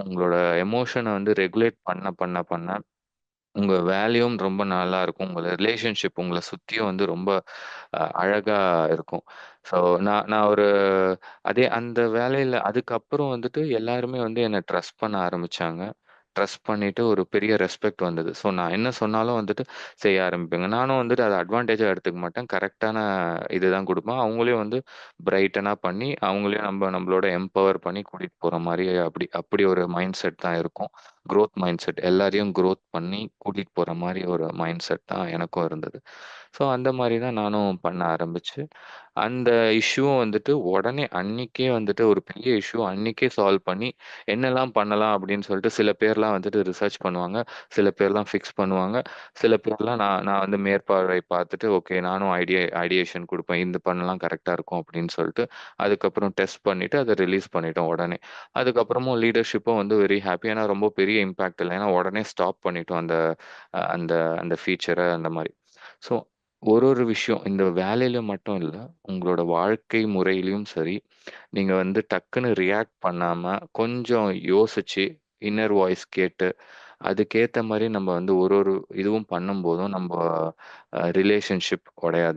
உங்களோட எமோஷன வந்து ரெகுலேட் பண்ண பண்ண பண்ண உங்க வேலையும் ரொம்ப நல்லா இருக்கும். உங்களோட ரிலேஷன்ஷிப் உங்கள சுத்தியும் வந்து ரொம்ப அ அழகா இருக்கும். ஸோ நான் நான் ஒரு அதே அந்த வேலையில அதுக்கப்புறம் வந்துட்டு எல்லாருமே வந்து என்ன ட்ரஸ்ட் பண்ண ஆரம்பிச்சாங்க. ட்ரஸ்ட் பண்ணிட்டு ஒரு பெரிய ரெஸ்பெக்ட் வந்தது. ஸோ நான் என்ன சொன்னாலும் வந்துட்டு செய்ய ஆரம்பிப்பேங்க. நானும் வந்துட்டு அதை அட்வான்டேஜாக எடுத்துக்க மாட்டேன். கரெக்டான இதுதான் கொடுப்பேன் அவங்களையும் வந்து பிரைட்டனா பண்ணி, அவங்களையும் நம்ம நம்மளோட எம்பவர் பண்ணி கூட்டிட்டு போற மாதிரி அப்படி அப்படி ஒரு மைண்ட் செட் தான் இருக்கும். Growth mindset. எல்லாரையும் குரோத் பண்ணி கூட்டிகிட்டு போகிற மாதிரி ஒரு மைண்ட் செட் தான் எனக்கும் இருந்தது. ஸோ அந்த மாதிரி தான் நானும் பண்ண ஆரம்பிச்சு, அந்த இஷ்யூவும் வந்துட்டு உடனே அன்னைக்கே வந்துட்டு ஒரு பெரிய இஷ்யூ அன்னைக்கே சால்வ் பண்ணி, என்னலாம் பண்ணலாம் அப்படின்னு சொல்லிட்டு சில பேர்லாம் வந்துட்டு ரிசர்ச் பண்ணுவாங்க. சில பேர்லாம் ஃபிக்ஸ் பண்ணுவாங்க. சில பேர்லாம் நான் நான் வந்து மேற்பார்வை பார்த்துட்டு, ஓகே நானும் ஐடியா ஐடியேஷன் கொடுப்பேன் இந்த பண்ணலாம் கரெக்டாக இருக்கும் அப்படின்னு சொல்லிட்டு, அதுக்கப்புறம் டெஸ்ட் பண்ணிவிட்டு அதை ரிலீஸ் பண்ணிட்டோம் உடனே. அதுக்கப்புறமும் லீடர்ஷிப்பும் வந்து வெரி ஹாப்பி ஏன்னா ரொம்ப பெரிய இம்பாக்ட் இல்லை ஏன்னா உடனே ஸ்டாப் பண்ணிட்டோம் அந்த அந்த அந்த ஃபீச்சரை அந்த மாதிரி ஸோ ஒரு ஒரு விஷயம் இந்த வேலையில மட்டும் இல்லை உங்களோட வாழ்க்கை முறையிலையும் சரி, நீங்க வந்து டக்குன்னு ரியாக்ட் பண்ணாம, கொஞ்சம் யோசிச்சு, இன்னர் வாய்ஸ் கேட்டு, அதுக்கேற்ற மாதிரி நம்ம வந்து ஒரு ஒரு இதுவும் பண்ணும்போதும் நம்ம ரிலேஷன்ஷிப் உடையாதுங்க.